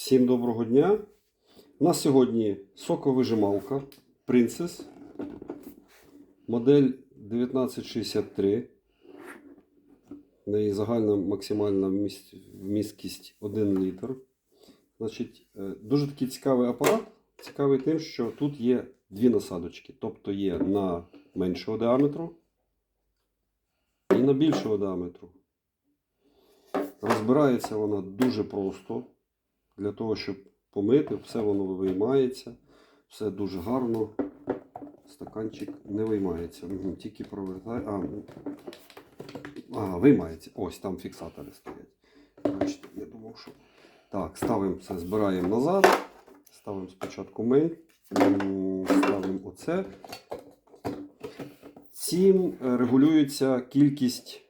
Всім доброго дня. У нас сьогодні соковижималка Princess. Модель 1963. В неї загальна максимальна вміст- вмісткість 1 літр. Значить, е, дуже такий цікавий апарат. Цікавий тим, що тут є дві насадочки. Тобто є на меншого діаметру і на більшого діаметру. Розбирається вона дуже просто. Для того, щоб помити, все воно виймається. Все дуже гарно. Стаканчик не виймається. Тільки провертає. А, а, виймається. Ось там фіксатори стоять. Бачите, я думав, що. Так, ставимо це, збираємо назад. Ставимо спочатку ми. Ставимо оце. Цим е, регулюється кількість,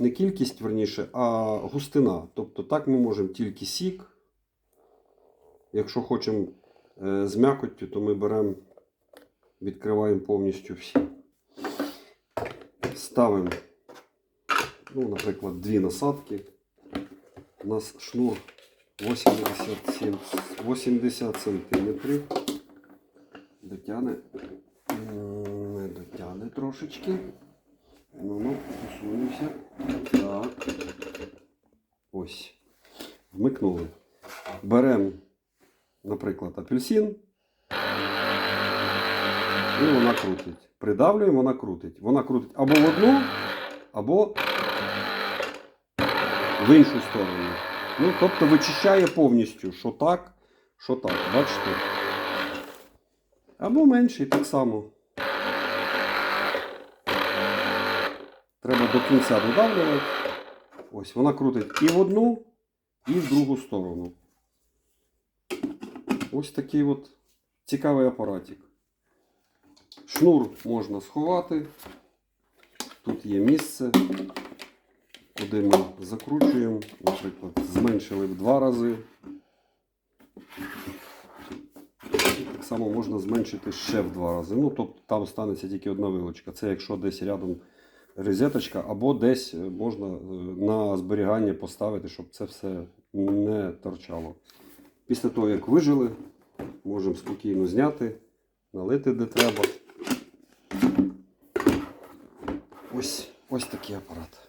не кількість, верніше, а густина. Тобто так ми можемо тільки сік. Якщо хочемо е, з м'якоттю, то ми беремо, відкриваємо повністю всі. Ставимо, ну, наприклад, дві насадки. У нас шнур 87, 80 сантиметрів. Дотягне, М, не дотягне трошечки. Ну, ну, посунемося. Так. Ось. Вмикнули. Беремо, наприклад, апельсин. І вона крутить. Придавлюємо, вона крутить. Вона крутить або в одну, або в іншу сторону. Ну, тобто вичищає повністю, що так, що так. Бачите? Або менший так само. Треба до кінця додавлювати. Ось вона крутить і в одну, і в другу сторону. Ось такий от цікавий апаратик. Шнур можна сховати. Тут є місце, куди ми закручуємо. Наприклад, зменшили в два рази. І так само можна зменшити ще в два рази. Ну, тобто там станеться тільки одна вилочка. Це якщо десь рядом розеточка, або десь можна е, на зберігання поставити, щоб це все не торчало. Після того, як вижили, можемо спокійно зняти, налити де треба. Ось, ось такий апарат.